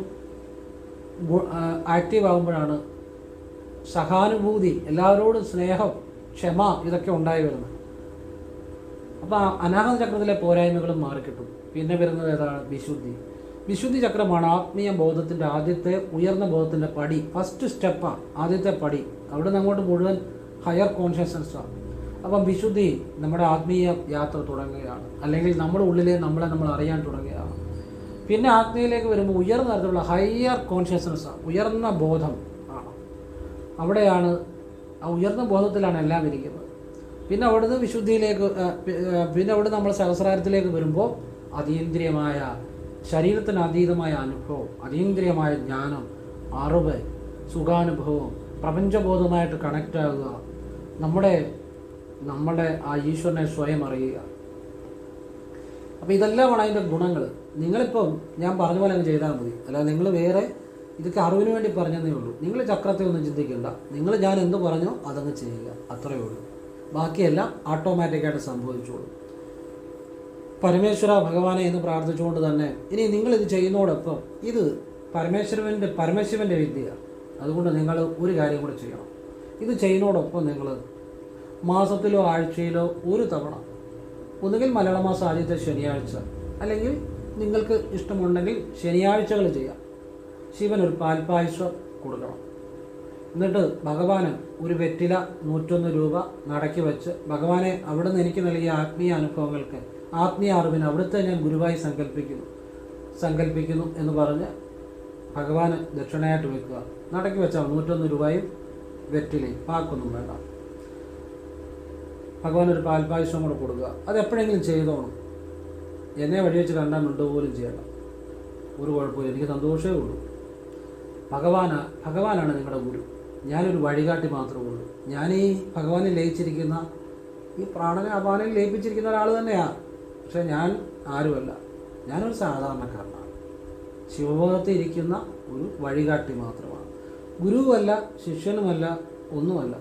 ആക്റ്റീവ് ആകുമ്പോഴാണ് സഹാനുഭൂതി എല്ലാവരോടും സ്നേഹം ക്ഷമ ഇതൊക്കെ ഉണ്ടായി വരുന്നത്. അപ്പോൾ അനാഹത ചക്രത്തിലെ പോരായ്മകളും മാറിക്കിട്ടും. പിന്നെ വരുന്നത് ഏതാണ്? വിശുദ്ധി. വിശുദ്ധി ചക്രമാണ് ആത്മീയ ബോധത്തിന്റെ ആദ്യത്തെ ഉയർന്ന ബോധത്തിന്റെ പടി ഫസ്റ്റ് സ്റ്റെപ്പാണ് ആദ്യത്തെ പടി. അവിടെ നിന്ന് മുഴുവൻ ഹയർ കോൺഷ്യസ്നസ്സാണ് അപ്പം വിശുദ്ധി നമ്മുടെ ആത്മീയ യാത്ര തുടങ്ങുകയാണ്. അല്ലെങ്കിൽ നമ്മുടെ ഉള്ളിലെ നമ്മളെ നമ്മൾ അറിയാൻ തുടങ്ങുകയാണ്. പിന്നെ ആത്മീയയിലേക്ക് വരുമ്പോൾ ഉയർന്ന തരത്തിലുള്ള ഹയർ കോൺഷ്യസ്നസ് ഉയർന്ന ബോധം ആണ് അവിടെയാണ് ആ ഉയർന്ന ബോധത്തിലാണ് എല്ലാം ഇരിക്കുന്നത്. പിന്നെ അവിടുന്ന് വിശുദ്ധിയിലേക്ക് പിന്നെ അവിടെ നമ്മൾ സഹസ്രാരത്തിലേക്ക് വരുമ്പോൾ അതീന്ദ്രിയമായ ശരീരത്തിന് അതീതമായ അനുഭവം അതീന്ദ്രിയമായ ജ്ഞാനം അറിവ് സുഖാനുഭവം പ്രപഞ്ചബോധമായിട്ട് കണക്റ്റ് ആകുക നമ്മുടെ നമ്മുടെ ആ ഈശ്വരനെ സ്വയം അറിയുക. അപ്പോൾ ഇതെല്ലാമാണ് അതിന്റെ ഗുണങ്ങൾ നിങ്ങളിപ്പം ഞാൻ പറഞ്ഞ പോലെ അങ്ങ് ചെയ്താൽ മതി. അല്ലാതെ നിങ്ങൾ വേറെ ഇതൊക്കെ അറിവിന് വേണ്ടി പറഞ്ഞതേ ഉള്ളൂ. നിങ്ങൾ ചക്രത്തെ ഒന്നും ചിന്തിക്കണ്ട. നിങ്ങൾ ഞാൻ എന്ത് പറഞ്ഞോ അതങ്ങ് ചെയ്യുക. അത്രയേ ഉള്ളൂ. ബാക്കിയെല്ലാം ഓട്ടോമാറ്റിക്കായിട്ട് സംഭവിച്ചോളൂ. പരമേശ്വര ഭഗവാനെ എന്ന് പ്രാർത്ഥിച്ചുകൊണ്ട് തന്നെ ഇനി നിങ്ങളിത് ചെയ്യുന്നതോടൊപ്പം ഇത് പരമേശ്വരന്റെ പരമശിവന്റെ വിദ്യയാണ് അതുകൊണ്ട് നിങ്ങൾ ഒരു കാര്യം കൂടെ ചെയ്യണം. ഇത് ചെയ്യുന്നതോടൊപ്പം നിങ്ങൾ മാസത്തിലോ ആഴ്ചയിലോ ഒരു തവണ ഒന്നുകിൽ മലയാള മാസം ആദ്യത്തെ ശനിയാഴ്ച അല്ലെങ്കിൽ നിങ്ങൾക്ക് ഇഷ്ടമുണ്ടെങ്കിൽ ശനിയാഴ്ചകൾ ചെയ്യാം. ശിവൻ ഒരു പാൽപായസം കൊടുക്കണം. എന്നിട്ട് ഭഗവാന് ഒരു വെറ്റില നൂറ്റൊന്ന് രൂപ നടക്കി വെച്ച് ഭഗവാനെ അവിടുന്ന് എനിക്ക് നൽകിയ ആത്മീയ അനുഭവങ്ങൾക്ക് ആത്മീയ അറിവിന് അവിടുത്തെ ഞാൻ ഗുരുവായി സങ്കല്പിക്കുന്നു സങ്കല്പിക്കുന്നു എന്ന് പറഞ്ഞ് ഭഗവാന് ദക്ഷിണയായിട്ട് വെക്കുക. നടക്കി വെച്ചാൽ നൂറ്റൊന്ന് രൂപയും വെറ്റിലയും പാക്കൊന്നും വേണ്ട. ഭഗവാൻ ഒരു പാൽപ്പായസം കൂടെ കൊടുക്കുക. അത് എപ്പോഴെങ്കിലും ചെയ്തോണം. എന്നെ വഴി വെച്ച് കണ്ടാൽ മിണ്ടു പോലും ചെയ്യണം ഒരു കുഴപ്പമില്ല എനിക്ക് സന്തോഷമേ ഉള്ളൂ. ഭഗവാന ഭഗവാനാണ് നിങ്ങളുടെ ഗുരു. ഞാനൊരു വഴികാട്ടി മാത്രമേ ഉള്ളൂ. ഞാൻ ഈ ഭഗവാനെ ലയിച്ചിരിക്കുന്ന ഈ പ്രാണനെ അപാനയിൽ ലയിപ്പിച്ചിരിക്കുന്ന ഒരാൾ തന്നെയാണ് പക്ഷേ ഞാൻ ആരുമല്ല. ഞാനൊരു സാധാരണക്കാരനാണ്. ശിവബോധത്തിൽ ഇരിക്കുന്ന ഒരു വഴികാട്ടി മാത്രമാണ്. ഗുരുവുമല്ല ശിഷ്യനുമല്ല ഒന്നുമല്ല.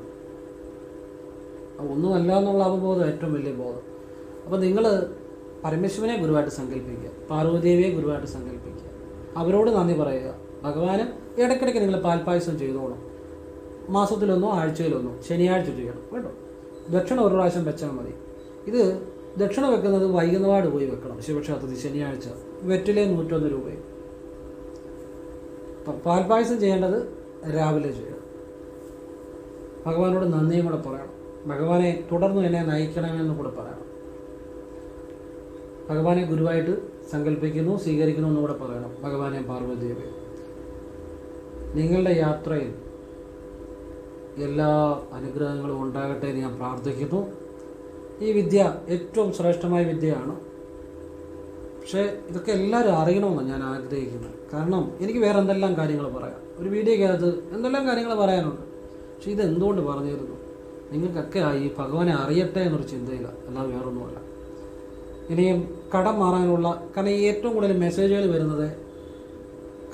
ഒന്നുമല്ല എന്നുള്ള അവബോധം ഏറ്റവും വലിയ ബോധം. അപ്പോൾ നിങ്ങൾ പരമശിവനെ ഗുരുവായിട്ട് സങ്കല്പിക്കുക പാർവതിദേവിയെ ഗുരുവായിട്ട് സങ്കല്പിക്കുക. അവരോട് നന്ദി പറയുക. ഭഗവാന് ഇടയ്ക്കിടയ്ക്ക് നിങ്ങൾ പാൽപ്പായസം ചെയ്തോണം മാസത്തിലൊന്നോ ആഴ്ചയിലൊന്നോ ശനിയാഴ്ച ചെയ്യണം കേട്ടോ. ദക്ഷിണ ഒരു പ്രാവശ്യം വെച്ചാൽ മതി. ഇത് ദക്ഷിണ വെക്കുന്നത് വൈകുന്നപാട് പോയി വെക്കണം. ശിവക്ഷേത്രത്തിൽ ശനിയാഴ്ച വെറ്റിലെ നൂറ്റൊന്ന് രൂപയും. പാൽപ്പായസം ചെയ്യേണ്ടത് രാവിലെ ചെയ്യണം. ഭഗവാനോട് നന്ദിയും കൂടെ പറയണം. ഭഗവാനെ തുടർന്ന് എന്നെ നയിക്കണമെന്ന് കൂടെ പറയണം. ഭഗവാനെ ഗുരുവായിട്ട് സങ്കല്പിക്കുന്നു സ്വീകരിക്കുന്നു എന്നുകൂടെ പറയണം. ഭഗവാനെ പാർവതിയെ നിങ്ങളുടെ യാത്രയിൽ എല്ലാ അനുഗ്രഹങ്ങളും ഉണ്ടാകട്ടെ എന്ന് ഞാൻ പ്രാർത്ഥിക്കുന്നു. ഈ വിദ്യ ഏറ്റവും ശ്രേഷ്ഠമായ വിദ്യയാണ്. പക്ഷേ ഇതൊക്കെ എല്ലാവരും അറിയണമെന്നാണ് ഞാൻ ആഗ്രഹിക്കുന്നത്. കാരണം എനിക്ക് വേറെ എന്തെല്ലാം കാര്യങ്ങൾ പറയാം? ഒരു വീഡിയോക്കകത്ത് എന്തെല്ലാം കാര്യങ്ങൾ പറയാനുണ്ട്? പക്ഷേ ഇത് എന്തുകൊണ്ട് പറഞ്ഞിരുന്നു? നിങ്ങൾക്കൊക്കെ ഈ ഭഗവാനെ അറിയട്ടെ എന്നൊരു ചിന്തയില്ല. അല്ലാതെ വേറൊന്നുമല്ല. ഇനിയും കടം മാറാനുള്ള കാരണം ഏറ്റവും കൂടുതൽ മെസ്സേജുകൾ വരുന്നത്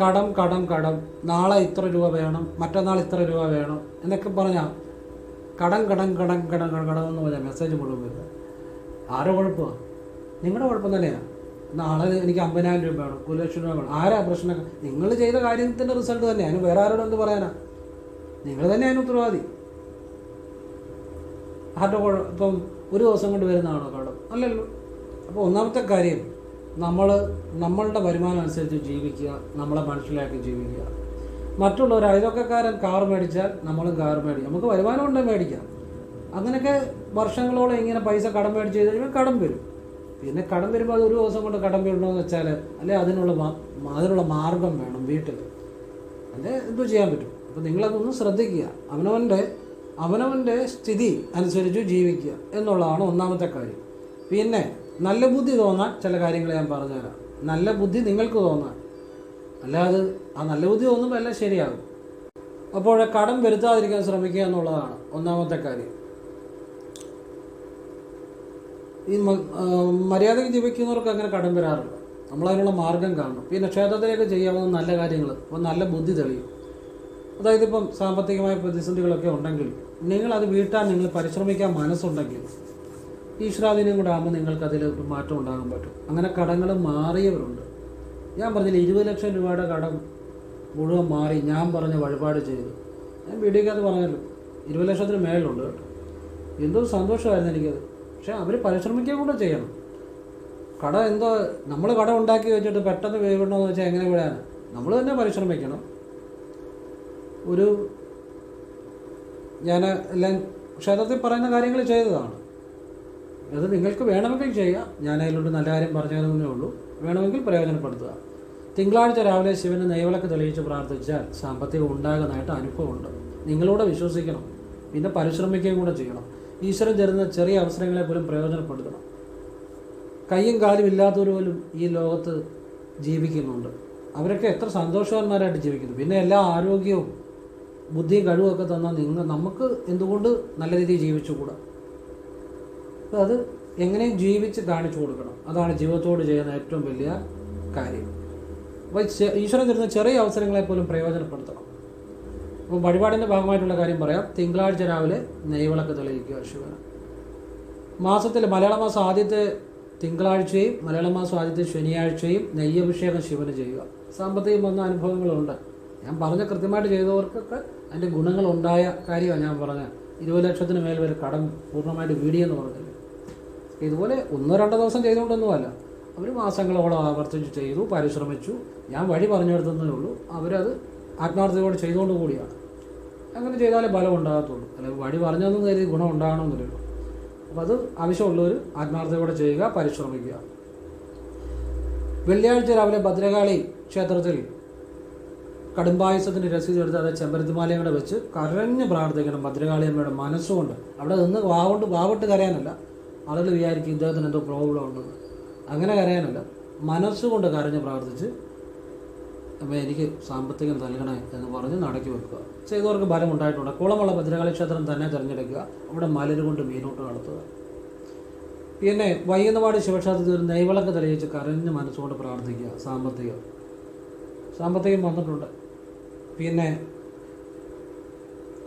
കടം കടം കടം നാളെ ഇത്ര രൂപ വേണം മറ്റന്നാൾ ഇത്ര രൂപ വേണം എന്നൊക്കെ പറഞ്ഞാൽ കടം കടം കടം കടം കടം കടം എന്ന് പറഞ്ഞാൽ മെസ്സേജ് മുഴുവൻ വരുന്നത്. ആരോ കുഴപ്പമാണ് നിങ്ങളുടെ കുഴപ്പം തന്നെയാണ് നാളെ എനിക്ക് അമ്പതിനായിരം രൂപ വേണം ഒരു ലക്ഷം രൂപ വേണം. ആരാ പ്രശ്നം? നിങ്ങൾ ചെയ്ത കാര്യത്തിന്റെ റിസൾട്ട് തന്നെ. അതിന് വേറെ ആരോടും എന്ത് പറയാനാ? നിങ്ങൾ തന്നെ അതിന് ഉത്തരവാദി. ആരുടെ കുഴപ്പം ഒരു ദിവസം കൊണ്ട് വരുന്നതാണോ കടം? അല്ലല്ലോ. അപ്പോൾ ഒന്നാമത്തെ കാര്യം നമ്മൾ നമ്മളുടെ വരുമാനം അനുസരിച്ച് ജീവിക്കുക നമ്മളെ മനസ്സിലാക്കി ജീവിക്കുക. മറ്റുള്ളവർ അയൽവക്കക്കാരൻ കാർ മേടിച്ചാൽ നമ്മളും കാർ മേടിക്കും. നമുക്ക് വരുമാനം ഉണ്ടെങ്കിൽ മേടിക്കാം. അങ്ങനെയൊക്കെ വർഷങ്ങളോളം ഇങ്ങനെ പൈസ കടം മേടിച്ച് ചെയ്ത് കഴിയുമ്പോൾ കടം വരും. പിന്നെ കടം വരുമ്പോൾ അത് ഒരു ദിവസം കൊണ്ട് കടം വരണമെന്ന് വെച്ചാൽ അല്ലെ അതിനുള്ള അതിനുള്ള മാർഗം വേണം വീട്ടിൽ അല്ലെ എന്തോ ചെയ്യാൻ പറ്റും. അപ്പോൾ നിങ്ങളതൊന്ന് ശ്രദ്ധിക്കുക. അവനവന്റെ അവനവന്റെ സ്ഥിതി അനുസരിച്ച് ജീവിക്കുക എന്നുള്ളതാണ് ഒന്നാമത്തെ കാര്യം. പിന്നെ നല്ല ബുദ്ധി തോന്നാൻ ചില കാര്യങ്ങൾ ഞാൻ പറഞ്ഞുതരാം. നല്ല ബുദ്ധി നിങ്ങൾക്ക് തോന്നാൻ. അല്ലാതെ ആ നല്ല ബുദ്ധി തോന്നുമ്പോൾ എല്ലാം ശരിയാകും. അപ്പോൾ കടം വരുത്താതിരിക്കാൻ ശ്രമിക്കുക എന്നുള്ളതാണ് ഒന്നാമത്തെ കാര്യം. ഈ മര്യാദയ്ക്ക് ജീവിക്കുന്നവർക്ക് അങ്ങനെ കടം വരാറില്ല. നമ്മളതിനുള്ള മാർഗം കാണണം. പിന്നെ ക്ഷേത്രത്തിലേക്ക് ചെയ്യാവുന്ന നല്ല കാര്യങ്ങൾ അപ്പോൾ നല്ല ബുദ്ധി തെളിയും. അതായത് ഇപ്പം സാമ്പത്തികമായ പ്രതിസന്ധികളൊക്കെ ഉണ്ടെങ്കിൽ നിങ്ങളത് വീട്ടാൻ നിങ്ങൾ പരിശ്രമിക്കാൻ മനസ്സുണ്ടെങ്കിൽ ഈശ്വരാധീനം കൂടെ ആകുമ്പോൾ നിങ്ങൾക്കതിൽ മാറ്റം ഉണ്ടാകാൻ പറ്റും. അങ്ങനെ കടങ്ങൾ മാറിയവരുണ്ട്. ഞാൻ പറഞ്ഞില്ല ഇരുപത് ലക്ഷം രൂപയുടെ കടം മുഴുവൻ മാറി ഞാൻ പറഞ്ഞ വഴിപാട് ചെയ്തു. ഞാൻ വീഡിയോക്കകത്ത് പറഞ്ഞല്ലോ. ഇരുപത് ലക്ഷത്തിന് മേലുണ്ട് കേട്ടോ. എന്തോ സന്തോഷമായിരുന്നു എനിക്കത്. പക്ഷേ അവർ പരിശ്രമിക്കുക കൂടെ ചെയ്യണം. കട എന്തോ നമ്മൾ കട ഉണ്ടാക്കി വെച്ചിട്ട് പെട്ടെന്ന് വീഴണമെന്ന് വെച്ചാൽ എങ്ങനെ വീഴാനാണ് നമ്മൾ തന്നെ പരിശ്രമിക്കണം. ഒരു ഞാൻ എല്ലാം ക്ഷേത്രത്തിൽ പറയുന്ന കാര്യങ്ങൾ ചെയ്തതാണ്. അത് നിങ്ങൾക്ക് വേണമെങ്കിൽ ചെയ്യാം. ഞാൻ അതിലോട്ട് നല്ല കാര്യം പറഞ്ഞു തരുന്നേ ഉള്ളൂ. വേണമെങ്കിൽ പ്രയോജനപ്പെടുത്തുക. തിങ്കളാഴ്ച രാവിലെ ശിവന് നെയ്വിളക്ക് തെളിയിച്ച് പ്രാർത്ഥിച്ചാൽ സാമ്പത്തികം ഉണ്ടാകുന്നതായിട്ട് അനുഭവമുണ്ട്. നിങ്ങളോട് വിശ്വസിക്കണം. പിന്നെ പരിശ്രമിക്കുകയും കൂടെ ചെയ്യണം. ഈശ്വരൻ തരുന്ന ചെറിയ അവസരങ്ങളെ പോലും പ്രയോജനപ്പെടുത്തണം. കയ്യും കാലും ഇല്ലാത്തവർ പോലും ഈ ലോകത്ത് ജീവിക്കുന്നുണ്ട്. അവരൊക്കെ എത്ര സന്തോഷവാന്മാരായിട്ട് ജീവിക്കുന്നു. പിന്നെ എല്ലാ ആരോഗ്യവും ബുദ്ധിയും കഴിവുമൊക്കെ തന്നാൽ നിങ്ങൾ നമുക്ക് എന്തുകൊണ്ട് നല്ല രീതിയിൽ ജീവിച്ചുകൂടാ? അത് എങ്ങനെയും ജീവിച്ച് കാണിച്ചു കൊടുക്കണം അതാണ് ജീവിതത്തോട് ചെയ്യുന്ന ഏറ്റവും വലിയ കാര്യം. അപ്പോൾ ഈശ്വരൻ തരുന്ന ചെറിയ അവസരങ്ങളെ പോലും പ്രയോജനപ്പെടുത്തണം. അപ്പോൾ വഴിപാടിന്റെ ഭാഗമായിട്ടുള്ള കാര്യം പറയാം. തിങ്കളാഴ്ച രാവിലെ നെയ്വിളക്ക് തെളിയിക്കുക ശിവന്. മാസത്തിൽ മലയാള മാസം ആദ്യത്തെ തിങ്കളാഴ്ചയും മലയാള മാസം ആദ്യത്തെ ശനിയാഴ്ചയും നെയ്യഭിഷേകം ശിവന് ചെയ്യുക. സാമ്പത്തികം വന്ന അനുഭവങ്ങളുണ്ട്. ഞാൻ പറഞ്ഞ കൃത്യമായിട്ട് ചെയ്തവർക്കൊക്കെ അതിന്റെ ഗുണങ്ങളുണ്ടായ കാര്യമാണ് ഞാൻ പറഞ്ഞത്. ഇരുപത് ലക്ഷത്തിന് മേൽ വരെ കടം പൂർണമായിട്ട് വീടിയെന്ന് പറഞ്ഞില്ലേ ഇതുപോലെ ഒന്നോ രണ്ടോ ദിവസം ചെയ്തുകൊണ്ടൊന്നുമല്ല. അവർ മാസങ്ങളോളം ആവർത്തിച്ച് ചെയ്തു പരിശ്രമിച്ചു. ഞാൻ വഴി പറഞ്ഞു കൊടുത്തതേ ഉള്ളൂ. അവരത് ആത്മാർത്ഥതയോടെ ചെയ്തുകൊണ്ട് കൂടിയാണ്. അങ്ങനെ ചെയ്താലേ ഫലം ഉണ്ടാകത്തുള്ളൂ. അല്ലെങ്കിൽ വഴി പറഞ്ഞതെന്ന് കരുതി ഗുണം ഉണ്ടാകണമെന്നില്ലല്ലോ. അപ്പോൾ അത് ആവശ്യമുള്ളവർ ആത്മാർത്ഥതയോടെ ചെയ്യുക പരിശ്രമിക്കുക. വെള്ളിയാഴ്ച രാവിലെ ഭദ്രകാളി ക്ഷേത്രത്തിൽ കടുംബായുസത്തിന് രസീത് എടുത്ത് അത് ചെമ്പരത്തിമാലയും കൂടെ വെച്ച് കരഞ്ഞ് പ്രാർത്ഥിക്കണം ഭദ്രകാളി അമ്മയുടെ മനസ്സുകൊണ്ട്. അവിടെ നിന്ന് വാവോട്ട് വാവിട്ട് കരയാനല്ല. ആളുകൾ വിചാരിക്കും ഇദ്ദേഹത്തിന് എന്തോ പ്രോബ്ലം ഉണ്ടെന്ന് അങ്ങനെ കരയാനല്ല. മനസ്സുകൊണ്ട് കരഞ്ഞ് പ്രാർത്ഥിച്ച് അപ്പോൾ എനിക്ക് സാമ്പത്തികം നൽകണേ എന്ന് പറഞ്ഞ് നടക്കി വെക്കുക. ചെയ്തവർക്ക് ഫലം ഉണ്ടായിട്ടുണ്ട് കുളമുള്ള ഭദ്രകാളി ക്ഷേത്രം തന്നെ തിരഞ്ഞെടുക്കുക. അവിടെ മലര് കൊണ്ട് മീനോട്ട് നടത്തുക. പിന്നെ വൈകുന്നപാട് ശിവക്ഷേത്രത്തിൽ ഒരു നെയ്വിളക്ക് തെളിയിച്ച് കരഞ്ഞ് മനസ്സുകൊണ്ട് പ്രാർത്ഥിക്കുക. സാമ്പത്തികം. സാമ്പത്തികം വന്നിട്ടുണ്ട്. പിന്നെ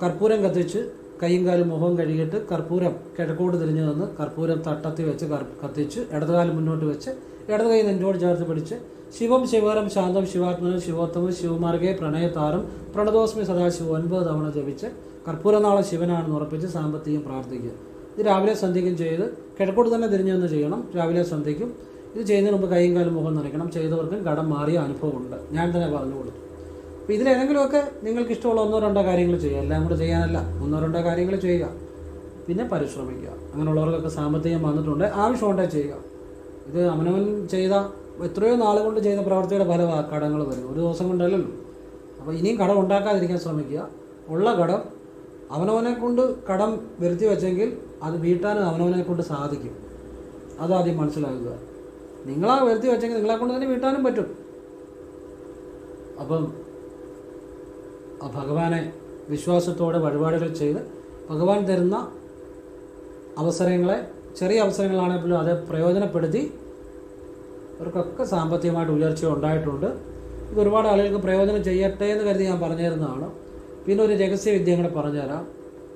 കർപ്പൂരം കത്തിച്ച് കൈയും കാലും മുഖവും കഴുകിയിട്ട് കർപ്പൂരം കിഴക്കോട്ട് തിരിഞ്ഞു നിന്ന് കർപ്പൂരം തട്ടത്തി വെച്ച് കത്തിച്ച് ഇടതുകാലം മുന്നോട്ട് വെച്ച് ഇടത് കൈ നെഞ്ചോട് ചേർത്ത് പിടിച്ച് ശിവം ശിവരം ശാന്തം ശിവാത്മനം ശിവോത്തമം ശിവമാർഗേ പ്രണയതാരം പ്രണതോസ്മി സദാശിവം ഒൻപത് തവണ ജപിച്ച് കർപ്പൂരനാളെ ശിവനാണെന്ന് ഉറപ്പിച്ച് സാമ്പത്തികം പ്രാർത്ഥിക്കുക. ഇത് രാവിലെ സന്ധ്യയ്ക്കും ചെയ്ത് കിഴക്കോട്ട് തന്നെ തിരിഞ്ഞു നിന്ന് ചെയ്യണം. രാവിലെ സന്ധ്യയ്ക്കും ഇത് ചെയ്യുന്നതിന് മുമ്പ് കൈയും കാലും മുഖം നനയ്ക്കണം. ചെയ്തവർക്കും കടം മാറിയ അനുഭവമുണ്ട്. ഞാൻ തന്നെ പറഞ്ഞു കൊടുത്തു. അപ്പോൾ ഇതിലേതെങ്കിലുമൊക്കെ നിങ്ങൾക്ക് ഇഷ്ടമുള്ള ഒന്നോ രണ്ടോ കാര്യങ്ങൾ ചെയ്യുക. എല്ലാം കൂടെ ചെയ്യാനല്ല. ഒന്നോ രണ്ടോ കാര്യങ്ങൾ ചെയ്യുക. പിന്നെ പരിശ്രമിക്കുക. അങ്ങനെയുള്ളവർക്കൊക്കെ സാമ്പത്തികം വന്നിട്ടുണ്ട്. ആവശ്യമുണ്ടെങ്കിൽ ചെയ്യുക. ഇത് അവനവൻ ചെയ്ത എത്രയോ നാളുകൊണ്ട് ചെയ്ത പ്രവൃത്തിയുടെ ഫലമാണ് കടങ്ങൾ വരുന്നത്. ഒരു ദിവസം കൊണ്ടല്ലല്ലോ. അപ്പോൾ ഇനിയും കടം ഉണ്ടാക്കാതിരിക്കാൻ ശ്രമിക്കുക. ഉള്ള കടം അവനവനെ കൊണ്ട് കടം വരുത്തി വെച്ചെങ്കിൽ അത് വീട്ടാനും അവനവനെ കൊണ്ട് സാധിക്കും. അതാദ്യം മനസ്സിലാക്കുക. നിങ്ങളാ വരുത്തി വെച്ചെങ്കിൽ നിങ്ങളെ കൊണ്ട് തന്നെ വീട്ടാനും പറ്റും. അപ്പം ഭഗവാനെ വിശ്വാസത്തോടെ വഴിപാടുകൾ ചെയ്ത് ഭഗവാൻ തരുന്ന അവസരങ്ങളെ ചെറിയ അവസരങ്ങളാണെങ്കിൽ പോലും അത് പ്രയോജനപ്പെടുത്തി അവർക്കൊക്കെ സാമ്പത്തികമായിട്ട് ഉയർച്ച ഉണ്ടായിട്ടുണ്ട്. ഇത് ഒരുപാട് ആളുകൾക്ക് പ്രയോജനം ചെയ്യട്ടെ എന്ന് കരുതി ഞാൻ പറഞ്ഞു തരുന്നതാണ് പിന്നെ ഒരു രഹസ്യ വിദ്യ കൂടെ പറഞ്ഞുതരാം.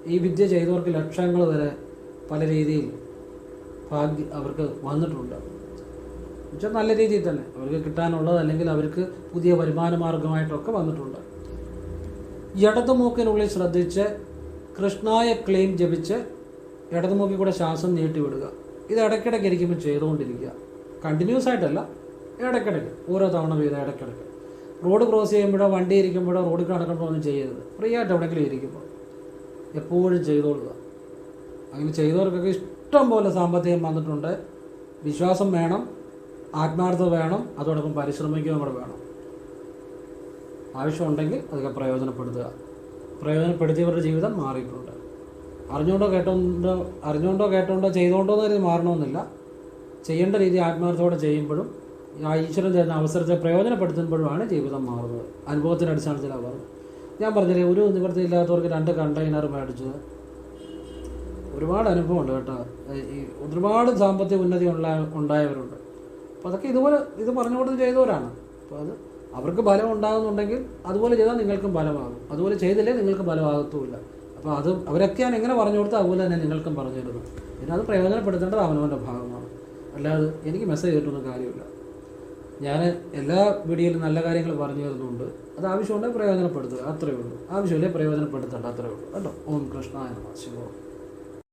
ഈ വിദ്യ ചെയ്തവർക്ക് ലക്ഷങ്ങൾ വരെ പല രീതിയിൽ ഭാഗ്യ അവർക്ക് വന്നിട്ടുണ്ട്. എന്നുവെച്ചാൽ നല്ല രീതിയിൽ തന്നെ. അവർക്ക് കിട്ടാനുള്ളത് അല്ലെങ്കിൽ അവർക്ക് പുതിയ വരുമാന മാർഗമായിട്ടൊക്കെ വന്നിട്ടുണ്ട്. ഇടതുമൂക്കിനുള്ളിൽ ശ്രദ്ധിച്ച് കൃഷ്ണായ ക്ലെയിം ജപിച്ച് ഇടതുമൂക്കിൽ കൂടെ ശ്വാസം നീട്ടിവിടുക. ഇത് ഇടയ്ക്കിടയ്ക്ക് ഇരിക്കുമ്പോൾ ചെയ്തുകൊണ്ടിരിക്കുക. കണ്ടിന്യൂസ് ആയിട്ടല്ല ഇടയ്ക്കിടയ്ക്ക് ഓരോ തവണ വീതം ഇടയ്ക്കിടയ്ക്ക്. റോഡ് ക്രോസ് ചെയ്യുമ്പോഴോ വണ്ടി ഇരിക്കുമ്പോഴോ റോഡിൽ നടക്കുമ്പോഴോ ഒന്നും ചെയ്യരുത്. ഫ്രീ ആയിട്ട് എവിടെയെങ്കിലും ഇരിക്കുമ്പോൾ എപ്പോഴും ചെയ്തോളുക. അങ്ങനെ ചെയ്തവർക്കൊക്കെ ഇഷ്ടം പോലെ സാമ്പത്തികം വന്നിട്ടുണ്ട്. വിശ്വാസം വേണം ആത്മാർത്ഥത വേണം അതോടൊപ്പം പരിശ്രമിക്കുകയും കൂടെ വേണം. ആവശ്യമുണ്ടെങ്കിൽ അതൊക്കെ പ്രയോജനപ്പെടുത്തുക. പ്രയോജനപ്പെടുത്തിയവരുടെ ജീവിതം മാറിയിട്ടുണ്ട്. അറിഞ്ഞുകൊണ്ടോ കേട്ടോണ്ടോ അറിഞ്ഞുകൊണ്ടോ കേട്ടോണ്ടോ ചെയ്തുകൊണ്ടോ എന്ന് മാറണമെന്നില്ല. ചെയ്യേണ്ട രീതി ആത്മാർത്ഥത്തോടെ ചെയ്യുമ്പോഴും ആ ഈശ്വരൻ തരുന്ന അവസരത്തെ പ്രയോജനപ്പെടുത്തുമ്പോഴുമാണ് ജീവിതം മാറുന്നത്. അനുഭവത്തിന്റെ അടിസ്ഥാനത്തിലാണ് പറഞ്ഞത്. ഞാൻ പറഞ്ഞില്ലേ ഒരു നിവൃത്തിയില്ലാത്തവർക്ക് രണ്ട് കണ്ടെയ്നർ മേടിച്ചത് ഒരുപാട് അനുഭവമുണ്ട് കേട്ടോ. ഈ ഒരുപാട് സാമ്പത്തിക ഉന്നതി ഉള്ള ഉണ്ടായവരുണ്ട്. അപ്പോൾ അതൊക്കെ ഇതുപോലെ ഇത് പറഞ്ഞു കൊടുത്ത് ചെയ്തവരാണ്. അപ്പോൾ അത് അവർക്ക് ഫലം ഉണ്ടാകുന്നുണ്ടെങ്കിൽ അതുപോലെ ചെയ്താൽ നിങ്ങൾക്കും ഫലമാകും അതുപോലെ ചെയ്തില്ലേ നിങ്ങൾക്ക് ഫലമാകത്തുമില്ല അപ്പോൾ അത് അവരൊക്കെ ഞാൻ എങ്ങനെ പറഞ്ഞു കൊടുത്താൽ അതുപോലെ തന്നെ നിങ്ങൾക്കും പറഞ്ഞു തരുന്നു പിന്നെ അത് പ്രയോജനപ്പെടുത്തേണ്ടത് അവനവന്റെ ഭാഗമാണ്. അല്ലാതെ എനിക്ക് മെസ്സേജ് കിട്ടുന്ന കാര്യമില്ല. ഞാൻ എല്ലാ വീഡിയോയിലും നല്ല കാര്യങ്ങൾ പറഞ്ഞു തരുന്നുണ്ട്. അത് ആവശ്യമുണ്ടെങ്കിൽ പ്രയോജനപ്പെടുത്തുക. അത്രയേ ഉള്ളൂ. ആവശ്യമില്ലേ പ്രയോജനപ്പെടുത്തേണ്ട. അത്രയേ ഉള്ളൂ. കേട്ടോ? ഓം കൃഷ്ണ എന്ന ശിവോം.